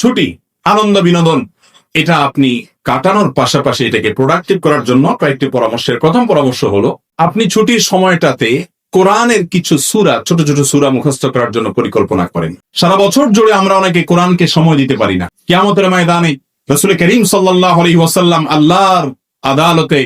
ছুটি, আনন্দ বিনোদন, এটা আপনি কাটানোর পাশাপাশি এটাকে প্রোডাক্টিভ করার জন্য কয়েকটি পরামর্শের প্রথম পরামর্শ হলো, আপনি ছুটির সময়টাতে কোরআনের কিছু সুরা, ছোট ছোট সুরা মুখস্থ করার জন্য পরিকল্পনা করেন। সারা বছর জুড়ে আমরা অনেকে কোরআনকে সময় দিতে পারি না। কিয়ামতের ময়দানে রসুল করিম সাল্লাহ আলী ওয়াসাল্লাম আল্লাহর আদালতে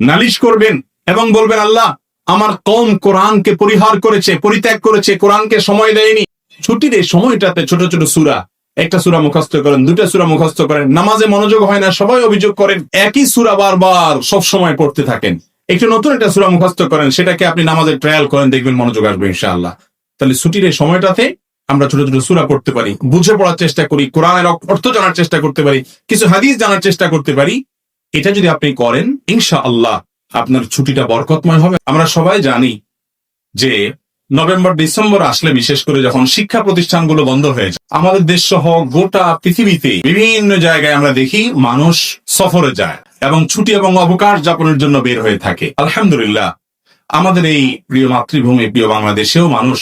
নালিশ করবেন এবং বলবেন, আল্লাহ, আমার কম কোরআনকে পরিহার করেছে, পরিত্যাগ করেছে, কোরআনকে সময় দেয়নি। ছুটির এই সময়টাতে ছোট ছোট সুরা একটা সুরা মুখস্থ করেন দুটা সুরা মুখস্থ করেন। নামাজে মনোযোগ হয় না, সবাই অভিযোগ করেন, একই সুরা বারবার সব সময় পড়তে থাকেন। একটু নতুন একটা সুরা মুখস্থ করেন, সেটাকে আপনি নামাজে ট্রায়াল করেন, দেখবেন মনোযোগ আসবে ইনশাআল্লাহ। তাহলে ছুটির এই সময়টাতে আমরা ছোট ছোট সুরা পড়তে পারি, বুঝে পড়ার চেষ্টা করি, কোরআনের অর্থ জানার চেষ্টা করতে পারি, কিছু হাদিস জানার চেষ্টা করতে পারি। এটা যদি আপনি করেন, ইনশাআল্লাহ আপনার ছুটিটা বরকতময় হবে। আমরা সবাই জানি যে নভেম্বর, ডিসেম্বর আসলে বিশেষ করে যখন শিক্ষা প্রতিষ্ঠানগুলো বন্ধ হয়ে যায়, আমাদের দেশ সহ গোটা পৃথিবীতে বিভিন্ন জায়গায় আমরা দেখি মানুষ সফরে যায় এবং ছুটি এবং অবকাশ যাপনের জন্য বের হয়ে থাকে। আলহামদুলিল্লাহ, আমাদের এই প্রিয় মাতৃভূমি, প্রিয় বাংলাদেশেও মানুষ,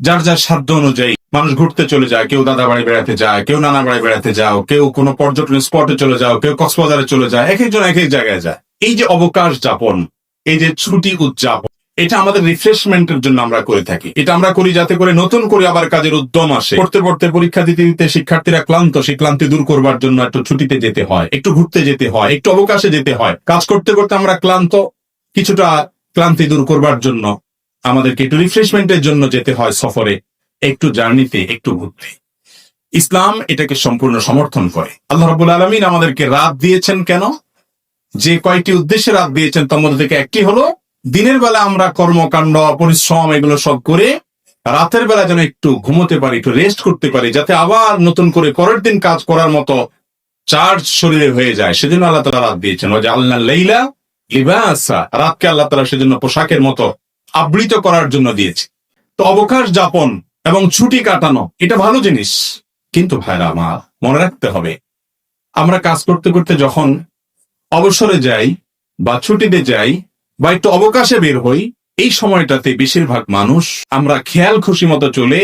যার যার সাধ্য অনুযায়ী মানুষ ঘুরতে চলে যায়, কেউ দাদা বাড়ি বেড়াতে যায়, কেউ নানা বাড়ি বেড়াতে যাও, কেউ কোনো পর্যটন স্পটে চলে যাও, কেউ কক্সবাজারে চলে যায়, এক একজন এক এক জায়গায় যায়। এই যে অবকাশ যাপন, এই যে ছুটি উদযাপন এটা আমাদের রিফ্রেশমেন্টের জন্য আমরা করে থাকি। এটা আমরা করি যাতে করে নতুন করে আবার কাজের উদ্যম আসে। পড়তে পড়তে পরীক্ষা দিতে দিতে শিক্ষার্থীরা ক্লান্ত, সেই ক্লান্তি দূর করবার জন্য একটু ছুটিতে যেতে হয়, একটু ঘুরতে যেতে হয়, একটু অবকাশে যেতে হয়। কাজ করতে করতে আমরা ক্লান্ত, কিছুটা ক্লান্তি দূর করবার জন্য আমাদেরকে একটু রিফ্রেশমেন্টের জন্য যেতে হয় সফরে, একটু জার্নিতে, একটু ঘুরতে। ইসলাম এটাকে সম্পূর্ণ সমর্থন করে। আল্লাহ রাবুল আলমিন আমাদেরকে রাত দিয়েছেন কেন? যে কয়েকটি উদ্দেশ্যে রাত দিয়েছেন, তার মধ্যে থেকে একটি হলো দিনের বেলা আমরা কর্মকাণ্ড, পরিশ্রম এগুলো সব করে রাতের বেলা যেন একটু ঘুমোতে পারি, একটু রেস্ট করতে পারি, যাতে আবার নতুন করে পরের দিন কাজ করার মতো চার্জ শরীরে হয়ে যায়। সেজন্য আল্লাহ তালা রাত দিয়েছেন। যে আল্লাহ লেইলা লিবাসা। রাতকে আল্লাহ তালা সেজন্য পোশাকের মতো আবৃত করার জন্য দিয়েছে। তো অবকাশ যাপন এবং ছুটি কাটানো, এটা ভালো জিনিস। কিন্তু ভাইরা আমার, মনে রাখতে হবে, আমরা কাজ করতে করতে যখন অবসরে যাই বা ছুটিতে যাই বা একটু অবকাশে বের হই, এই সময়টাতে বেশিরভাগ মানুষ আমরা খেয়াল খুশি মতো চলে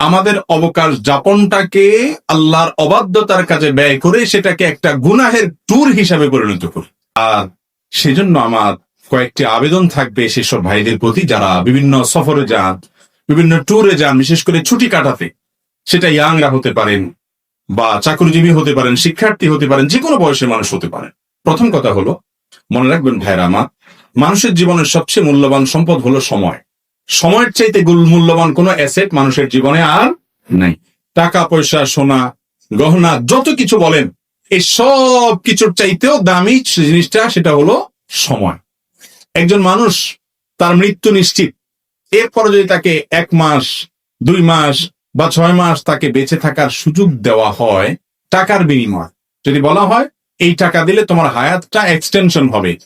আমাদের অবকাশ যাপনটাকে আল্লাহর অবাধ্যতার কাজে ব্যয় করে সেটাকে একটা গুনাহের ট্যুর হিসাবে পরিণত করি। আর সেজন্য আমার কয়েকটি আবেদন থাকবে সেসব ভাইদের প্রতি যারা বিভিন্ন সফরে যান, বিভিন্ন ট্যুরে যান, বিশেষ করে ছুটি কাটাতে। সেটা ইয়াংরা হতে পারেন বা চাকরিজীবী হতে পারেন, শিক্ষার্থী হতে পারেন যে কোনো বয়সের মানুষ হতে পারেন। প্রথম কথা হলো, মনে রাখবেন ভাইরা আমার মানুষের জীবনের সবচেয়ে মূল্যবান সম্পদ হলো সময়। সময়ের চাইতে মূল্যবান কোনো অ্যাসেট মানুষের জীবনে আর নাই। টাকা, পয়সা, সোনা, গহনা, যত কিছু বলেন, এই সব কিছুর চাইতেও দামি জিনিসটা সেটা হলো সময়। একজন মানুষ তার মৃত্যু নিশ্চিত। এরপরে যদি তাকে এক মাস, দুই মাস বা ছয় মাস তাকে বেঁচে থাকার সুযোগ দেওয়া হয়, টাকার বিনিময়। যদি বলা হয়, এই টাকা দিলে তোমার হায়াতটা এক্সটেনশন হবে।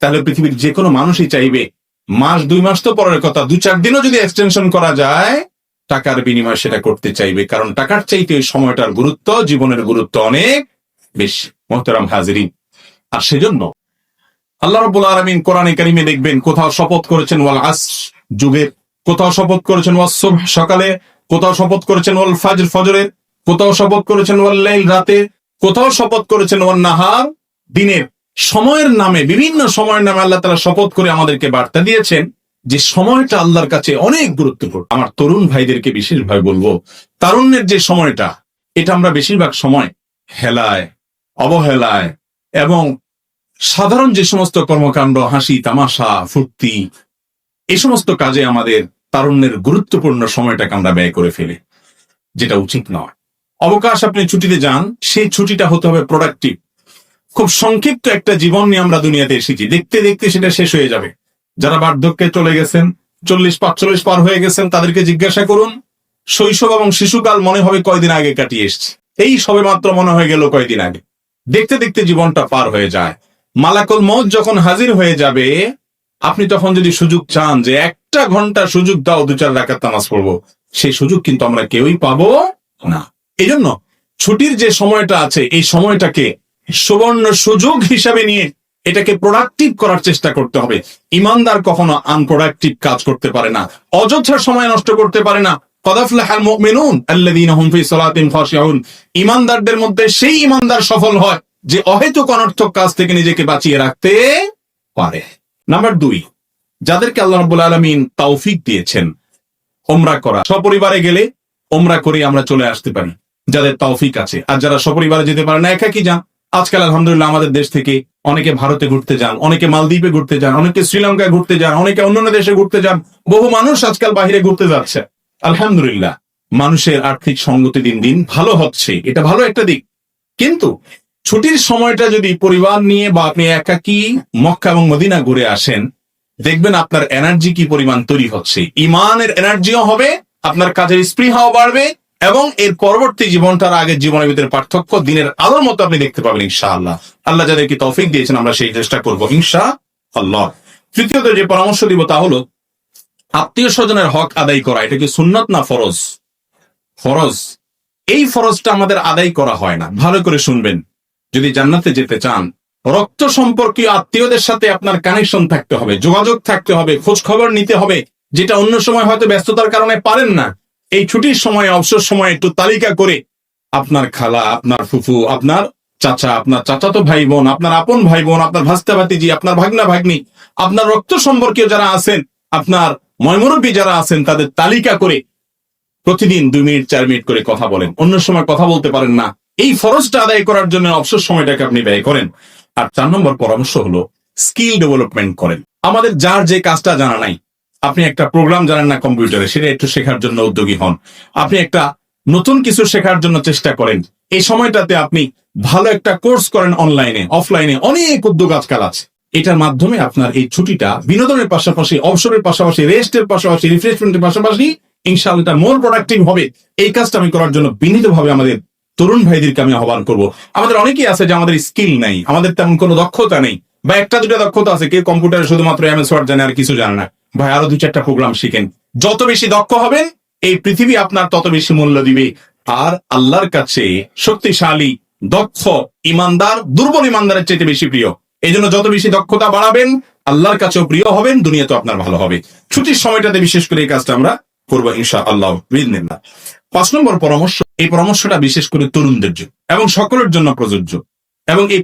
তাহলে পৃথিবীর যে কোনো মানুষই চাইবে, মাস, দুই মাস তো পরের কথা, দু চার দিনও যদি এক্সটেনশন করা যায়, টাকার বিনিময় সেটা করতে চাইবে, কারণ টাকার চাইতে ওই সময়টার গুরুত্ব, জীবনের গুরুত্ব অনেক বেশি। মোহতারাম হাজিরিন, আর সেজন্য আল্লাহ রবুল আলমিন কোরআনে কারিমে দেখবেন, কোথাও শপথ করেছেন, ওয়াল আস যুগের, কোথাও শপথ করেছেন ওয়াল সুবহ সকালে, কোথাও শপথ করেছেন, ওয়াল ফাজর ফজরের, কোথাও শপথ করেছেন, ওয়াল লাইল রাতে কোথাও শপথ করেছেন ওয়াল নাহার দিনের। সময়ের নামে, বিভিন্ন সময়ের নামে আল্লাহ তালা শপথ করে আমাদেরকে বার্তা দিয়েছেন যে সময়টা আল্লাহর কাছে অনেক গুরুত্বপূর্ণ। আমার তরুণ ভাইদেরকে বিশেষভাবে বলব, তারুণ্যের যে সময়টা, এটা আমরা বেশিরভাগ সময় হেলায়, অবহেলায় এবং সাধারণ যে সমস্ত কর্মকাণ্ড, হাসি, তামাশা, ফুর্তি এই সমস্ত কাজে আমাদের তারুণ্যের গুরুত্বপূর্ণ সময়টাকে আমরা ব্যয় করে ফেলি, যেটা উচিত নয়। অবকাশ আপনি ছুটিতে যান, সেই ছুটিটা হতে হবে প্রোডাক্টিভ খুব সংক্ষিপ্ত একটা জীবন নিয়ে আমরা দুনিয়াতে এসেছি। দেখতে দেখতে সেটা শেষ হয়ে যাবে। যারা বার্ধক্যে চলে গেছেন, চল্লিশ পাঁচচল্লিশ পার হয়ে গেছেন, তাদেরকে জিজ্ঞাসা করুন, শৈশব এবং শিশুকাল মনে হবে কয়দিন আগে কাটিয়ে এসছে। এই সবে মাত্র মনে হয়ে গেল কয়দিন আগে। দেখতে দেখতে জীবনটা পার হয়ে যায়। মালাকুল মত যখন হাজির হয়ে যাবে, আপনি তখন যদি সুযোগ চান যে একটা ঘণ্টা সুযোগ দাও, দু চার রাখার তামাজ পড়ব, সেই সুযোগ কিন্তু আমরা কেউই পাবো না। এই জন্য ছুটির যে সময়টা আছে, এই সময়টাকে সুবর্ণ সুযোগ হিসাবে নিয়ে এটাকে প্রোডাক্টিভ করার চেষ্টা করতে হবে। ইমানদার কখনো আনপ্রোডাক্টিভ কাজ করতে পারে না। অযথা সময় নষ্ট করতে পারে না। কদাফলাহাল মুমিনুন আল্লাযীনা হুম ফি সালাতিন খাশিউন। ইমানদারদের মধ্যে সেই ইমানদার সফল হয় যে অহেতুক অনর্থক কাজ থেকে নিজেকে বাঁচিয়ে রাখতে পারে। নাম্বার দুই, যাদেরকে আল্লাহ রাব্বুল আলামিন তৌফিক দিয়েছেন ওমরা করা। সপরিবারে গেলে ওমরা করে আমরা চলে আসতে পারি, যাদের তৌফিক আছে। আর যারা সপরিবারে যেতে পারে না একা কি যান। আজকাল আলহামদুলিল্লাহ আমাদের দেশ থেকে অনেকে ভারতে ঘুরতে যান, অনেকে মালদ্বীপে ঘুরতে যান, অনেকে শ্রীলঙ্কায় ঘুরতে যান, অনেকে অন্যান্য দেশে ঘুরতে যান। বহু মানুষ আজকাল বাইরে ঘুরতে যাচ্ছে। আলহামদুলিল্লাহ, মানুষের আর্থিক সঙ্গতি দিন দিন ভালো হচ্ছে। এটা ভালো একটা দিক। কিন্তু ছুটির সময়টা যদি পরিবার নিয়ে বা আপনি একাকি মক্কা এবং মদিনা ঘুরে আসেন, দেখবেন আপনার এনার্জি কি পরিমাণ তৈরি হচ্ছে। ইমানের এনার্জিও হবে, আপনার কাজের স্পৃহাও বাড়বে এবং এর পরবর্তী জীবনটার আগের জীবনের ভিতরে পার্থক্য দিনের আলোর মতো আপনি দেখতে পাবেন ইনশা আল্লাহ আল্লাহ যাদেরকে তৌফিক দিয়েছেন, আমরা সেই চেষ্টা করব ইনশা আল্লাহ তৃতীয়ত যে পরামর্শ দিব তা হলো আত্মীয় স্বজনের হক আদায় করা, এটা কি সুন্নত না ফরজ? ফরজ। এই ফরজটা আমাদের আদায় করা হয় না। ভালো করে শুনবেন। যদি জান্নাতে যেতে চান, রক্ত সম্পর্কীয় আত্মীয়দের সাথে আপনার কানেকশন থাকতে হবে, যোগাযোগ থাকতে হবে খোঁজ খবর নিতে হবে, যেটা অন্য সময় হয়তো ব্যস্ততার কারণে পারেন না। এই ছুটির সময়, অবসর সময় একটু তালিকা করে আপনার খালা, আপনার ফুফু, আপনার চাচা, আপনার চাচাতো ভাই বোন আপনার আপন ভাই বোন আপনার ভাস্তা ভাতিজি আপনার ভাগনা ভাগ্নি আপনার রক্ত সম্পর্কীয় যারা আছেন, আপনার ময়মুরব্বী যারা আছেন, তাদের তালিকা করে প্রতিদিন দুই মিনিট, চার মিনিট করে কথা বলেন। অন্য সময় কথা বলতে পারেন না। এই ফরজটা আদায় করার জন্য অবসর সময়টাকে আপনি ব্যয় করেন। আর চার নম্বর পরামর্শ হলো, স্কিল ডেভেলপমেন্ট করেন। আমাদের যার যে কাজটা জানা নাই আপনি একটা প্রোগ্রাম জানেন না কম্পিউটারে সেটা একটু শেখার জন্য উদ্যোগী হন। আপনি একটা নতুন কিছু শেখার জন্য চেষ্টা করেন। এই সময়টাতে আপনি ভালো একটা কোর্স করেন অনলাইনে অফলাইনে অনেক উদ্যোগ আজকাল আছে। এটার মাধ্যমে আপনার এই ছুটিটা বিনোদনের পাশাপাশি, অবসরের পাশাপাশি রেস্টের পাশাপাশি রিফ্রেশমেন্টের পাশাপাশি ইনশাআল্লাহ এটা মোর প্রোডাক্টিভ হবে। এই কাজটা আমি করার জন্য বিনীতভাবে আমাদের তরুণ ভাইদেরকে আমি আহ্বান করব। আমাদের অনেকেই আছে যে আমাদের স্কিল নাই, আমাদের তেমন কোনো দক্ষতা নেই, বা একটা দুটা দক্ষতা আছে, কেউ কম্পিউটারে শুধুমাত্র এমএস ওয়ার্ড জানে আর কিছু জানে না। ভাই, আরও দু চারটা প্রোগ্রাম শিখেন। যত বেশি দক্ষ হবেন, এই পৃথিবী আপনার তত বেশি মূল্য দিবে। আর আল্লাহর কাছে শক্তিশালী, দক্ষ, ইমানদার, দুর্বল ইমানদারের চাইতে বেশি প্রিয়। এই জন্য যত বেশি দক্ষতা বাড়াবেন, আল্লাহর কাছেও প্রিয় হবেন দুনিয়া তো আপনার ভালো হবে। ছুটির সময়টাতে বিশেষ করে এই কাজটা আমরা করব ইনশা আল্লাহ পাঁচ নম্বর পরামর্শ, এই পরামর্শটা বিশেষ করে তরুণদের জন্য এবং সকলের জন্য প্রযোজ্য। এবং এই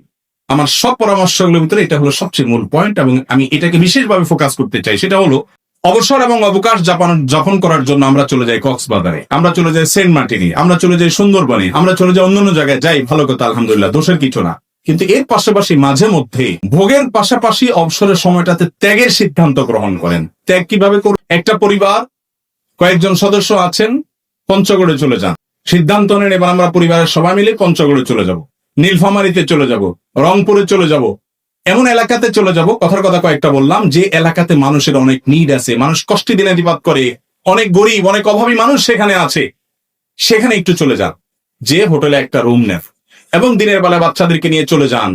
আমার সব পরামর্শগুলোর ভিতরে এটা হলো সবচেয়ে মূল পয়েন্ট এবং আমি এটাকে বিশেষভাবে ফোকাস করতে চাই। সেটা হলো অবসর এবং অবকাশ যাপন যাপন করার জন্য আমরা চলে যাই কক্সবাজারে। আমরা চলে যাই সেন্ট মার্টিনে আমরা চলে যাই সুন্দরবনে আমরা চলে যাই অন্যান্য জায়গায়। যাই, ভালো কথা, আলহামদুলিল্লাহ, দোষের কিছু না। কিন্তু এর পাশাপাশি মাঝে মধ্যে ভোগের পাশাপাশি অবসরের সময়টাতে ত্যাগের সিদ্ধান্ত গ্রহণ করেন। ত্যাগ কীভাবে করুন? একটা পরিবার, কয়েকজন সদস্য আছেন, পঞ্চগড়ে চলে যান। সিদ্ধান্ত নেন, এবার আমরা পরিবারের সবাই মিলে পঞ্চগড়ে চলে যাব। নীলফামারিতে চলে যাব, রংপুরে চলে যাব, এমন এলাকাতে চলে যাব, কথার কথা কয়েকটা বললাম, যে এলাকাতে মানুষের অনেক নিড আছে, মানুষ কষ্টে দিনাতিপাত করে, অনেক গরিব, অনেক অভাবী মানুষ সেখানে আছে, সেখানে একটু চলে যান, যে হোটেলে একটা রুম নেন, এবং দিনের বেলা বাচ্চাদেরকে নিয়ে চলে যান,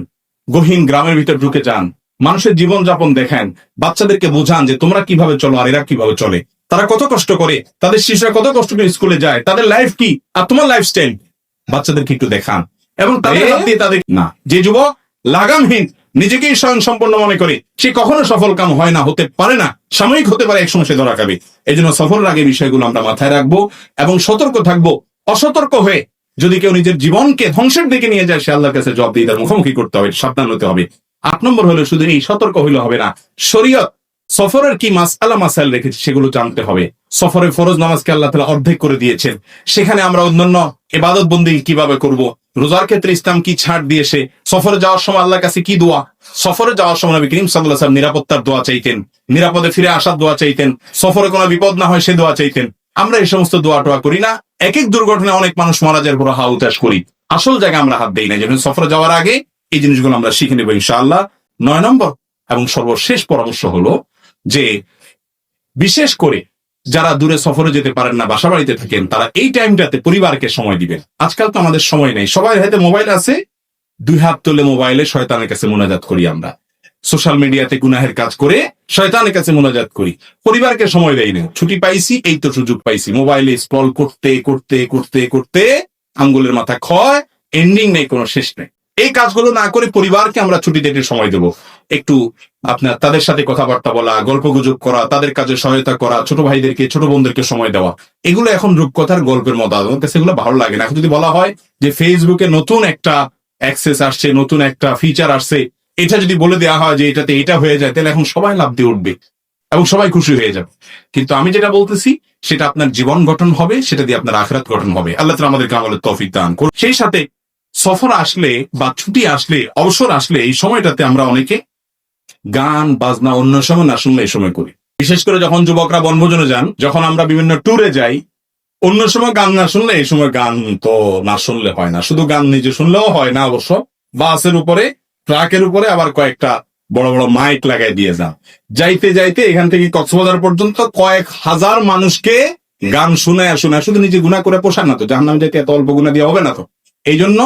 গহীন গ্রামের ভিতর ঢুকে যান, মানুষের জীবন যাপন দেখেন, বাচ্চাদেরকে বোঝান যে তোমরা কীভাবে চলো আর এরা কীভাবে চলে, তারা কত কষ্ট করে, তাদের শিশুরা কত কষ্ট করে স্কুলে যায়, তাদের লাইফ কি, আর তোমার লাইফস্টাইল বাচ্চাদেরকে একটু দেখান এবং তাদের হাত দিয়ে তাদের না যে যুবক লাগামহীন নিজেকেই স্বয়ং সম্পন্ন মনে করে সে কখনো সফল কাম হয় না হতে পারে না সাময়িক হতে পারে একসময় সে ধরা খাবে। এই জন্য সফরের আগে বিষয়গুলো আমরা মাথায় রাখব এবং সতর্ক থাকব অসতর্ক হয়ে যদি কেউ নিজের জীবনকে ধ্বংসের দিকে নিয়ে যায় সে আল্লাহর কাছে জব দিয়ে তার মুখোমুখি করতে হবে সাবধান হতে হবে। আট নম্বর হলো শুধু এই সতর্ক হইলে হবে না শরীয়ত সফরের কি মাস মাসালা মাসাইল রেখেছে সেগুলো জানতে হবে। সফরে ফরজ নামাজকে আল্লাহ তালা অর্ধেক করে দিয়েছেন। সেখানে আমরা অন্যান্য এবাদত বন্দি কীভাবে করব রোজার ক্ষেত্রে ইসলাম কি ছাড় দিয়েছে সফরে যাওয়ার সময় আল্লাহর কাছে কি দোয়া? সফরে যাওয়ার সময় নবী করিম সাল্লাহ সাল্লাম নিরাপত্তার দোয়া চাইতেন। নিরাপদে ফিরে আসার দোয়া চাইতেন। সফরে কোনো বিপদ না হয় সে দোয়া চাইতেন। আমরা এই সমস্ত দোয়া টোয়া করি না। এক এক দুর্ঘটনায় অনেক মানুষ মারা যাওয়ার পর হা উতাস করি। আসল জায়গায় আমরা হাত দেই না। যেমন সফরে যাওয়ার আগে এই জিনিসগুলো আমরা শিখে নেব ইনশাআল্লাহ। নয় নম্বর এবং সর্বশেষ পরামর্শ হলো যে, বিশেষ করে যারা দূরে সফরে যেতে পারেন না, বাসা বাড়িতে থাকেন, তারা এই টাইমটাতে পরিবারকে সময় দিবেন। আজকাল তো আমাদের সময় নেই। সবাই হাতে মোবাইল আছে, দুই হাত তুলে মোবাইলে শয়তানের কাছে মোনাজাত করি আমরা। সোশ্যাল মিডিয়াতে গুনাহের কাজ করে শয়তানের কাছে মোনাজাত করি। পরিবারকে সময় দেয় না। ছুটি পাইছি, এই তো সুযোগ পাইছি। মোবাইলে স্ক্রল করতে করতে করতে করতে আঙ্গুলের মাথা ক্ষয় এন্ডিং নেই, কোনো শেষ নেই। এই কাজগুলো না করে পরিবারকে আমরা ছুটি একটু সময় দেবো। একটু আপনার, তাদের সাথে কথাবার্তা বলা, গল্প গুজব করা, তাদের কাজে সহায়তা করা, ছোট ভাইদেরকে, ছোট বোনদেরকে সময় দেওয়া। এগুলো এখন রূপকথার গল্পের মতো। আমার এগুলো ভালো লাগে না। এখন যদি বলা হয় যে ফেসবুকে নতুন একটা অ্যাক্সেস আসছে, নতুন একটা ফিচার আসছে, এটা যদি বলে দেওয়া হয় যে এটাতে এটা হয়ে যায়, তাহলে এখন সবাই লাভ দিয়ে উঠবে এবং সবাই খুশি হয়ে যাবে। কিন্তু আমি যেটা বলতেছি, সেটা আপনার জীবন গঠন হবে, সেটা দিয়ে আপনার আখরাত গঠন হবে। আল্লাহ তালা আমাদেরকে আমলের তৌফিক দান করুন সেই সাথে সফর আসলে বা ছুটি আসলে, অবসর আসলে এই সময়টাতে আমরা অনেকে গান, বাজনা, অন্য সময় না শুনলে এই সময় করি। বিশেষ করে যখন যুবকরা বনভোজনে যান, যখন আমরা বিভিন্ন ট্যুরে যাই, অন্য সময় গান না শুনলে এই সময় গান তো না শুনলে হয় না। শুধু গান নিজে শুনলেও হয় না অবশ্য। বাসের উপরে, ট্রাকের উপরে আবার কয়েকটা বড় বড় মাইক লাগাই দিয়ে যান। যাইতে যাইতে এখান থেকে কক্সবাজার পর্যন্ত কয়েক হাজার মানুষকে গান শুনে শুনে শুধু নিজে গুণা করে পোষায় না তো। জাহান্নামে যাইতে এত অল্প গুণা দিয়ে হবে না তো। এই জন্য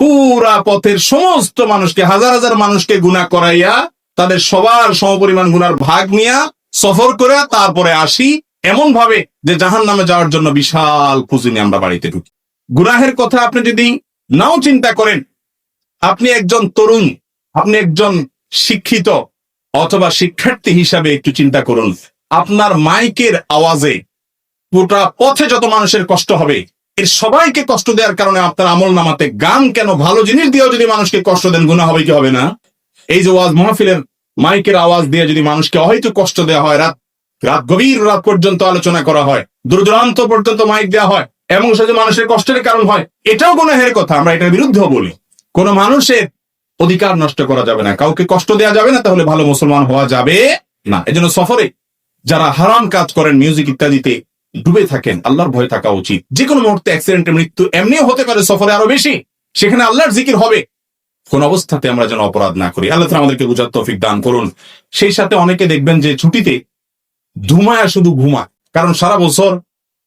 পুরা পথের সমস্ত মানুষকে, হাজার হাজার মানুষকে গুণা করাইয়া তাদের সবার সমপরিমাণ গুনার ভাগ নিয়া সফর করে তারপরে আসি এমন ভাবে যে জাহান নামে যাওয়ার জন্য বিশাল পুঁজি নিয়ে আমরা বাড়িতে ঢুকি। গুনাহের কথা আপনি যদি নাও চিন্তা করেন, আপনি একজন তরুণ, আপনি একজন শিক্ষিত অথবা শিক্ষার্থী হিসাবে একটু চিন্তা করুন। আপনার মাইকের আওয়াজে গোটা পথে যত মানুষের কষ্ট হবে এর সবাইকে কষ্ট দেওয়ার কারণে আপনার আমল নামাতে গান কেন ভালো জিনিস দিয়েও যদি মানুষকে কষ্ট দেন গুণা হবে কি হবে না? এই যে ওয়াজ মাহফিলের মাইকের আওয়াজ দিয়ে যদি মানুষকে হয়তো কষ্ট দেওয়া হয়, রাত রাত গভীর রাত পর্যন্ত আলোচনা করা হয় দূর দূরান্ত পর্যন্ত মাইক দেওয়া হয়, এবং সে যে মানুষের কষ্টের কারণ হয়, এটাও গুনাহের কথা, আমরা এটার বিরুদ্ধেও বলি। কোন মানুষের অধিকার নষ্ট করা যাবে না, কাউকে কষ্ট দেওয়া যাবে না, তাহলে ভালো মুসলমান হওয়া যাবে না। এজন্য সফরে যারা হারাম কাজ করেন মিউজিক ইত্যাদিতে ডুবে থাকেন, আল্লাহর ভয় থাকা উচিত। যে কোনো মুহূর্তে অ্যাক্সিডেন্টের মৃত্যু এমনিও হতে পারে, সফরে আরও বেশি। সেখানে আল্লাহর জিকির হবে। কোন অবস্থাতে আমরা যেন অপরাধ না করি। আল্লাহ আমাদেরকে বুঝার তৌফিক দান করুন। সেই সাথে অনেকে দেখবেন যে ছুটিতে ঘুমায় শুধু ঘুমা কারণ সারা বছর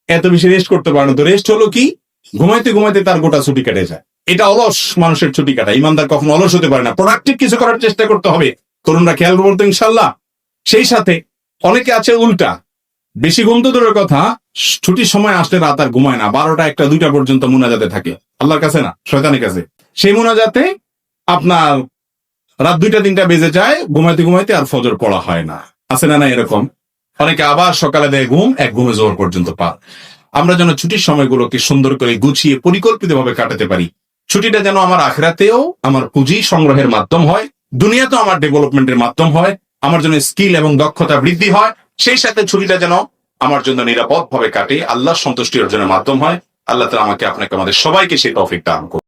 এত বেশি রেস্ট করতে পারে না। তো রেস্ট হলো কি? ঘুমাইতে ঘুমাইতে তার গোটা ছুটি কেটে যায়। এটা অলস মানুষের ছুটি কাটা ইমানদার কখনো অলস হতে পারে না। প্রোডাক্টিভ কিছু করার চেষ্টা করতে হবে। তরুণরা খেয়াল করব ইনশাল্লাহ সেই সাথে অনেকে আছে উল্টা। বেশি ঘুম তো দূরের কথা, ছুটির সময় আসলে রাত আর ঘুমায় না, বারোটা একটা, দুইটা পর্যন্ত মুনাজাতে থাকে। আল্লাহর কাছে না, শয়তানের কাছে। সেই মোনাজাতে আপনার রাত দুইটা, তিনটা বেজে যায়, ঘুমাইতে ঘুমাইতে আর ফজর পড়া হয় না। আছে না না এরকম? অনেকে আবার সকালে দেয় ঘুম, এক ঘুমে জোর পর্যন্ত পার। আমরা যেন ছুটির সময়গুলোকে সুন্দর করে গুছিয়ে পরিকল্পিতভাবে কাটাতে পারি। ছুটিটা যেন আমার আখরাতেও আমার পুঁজি সংগ্রহের মাধ্যম হয়, দুনিয়াতেও আমার ডেভেলপমেন্টের মাধ্যম হয়, আমার জন্য স্কিল এবং দক্ষতা বৃদ্ধি হয় সেই সাথে ছুটিটা যেন আমার জন্য নিরাপদ ভাবে কাটে আল্লাহ সন্তুষ্টি অর্জনের মাধ্যম হয়। আল্লাহ তালা আমাকে, আপনাকে, আমাদের সবাইকে সেই টপিক দান করুন।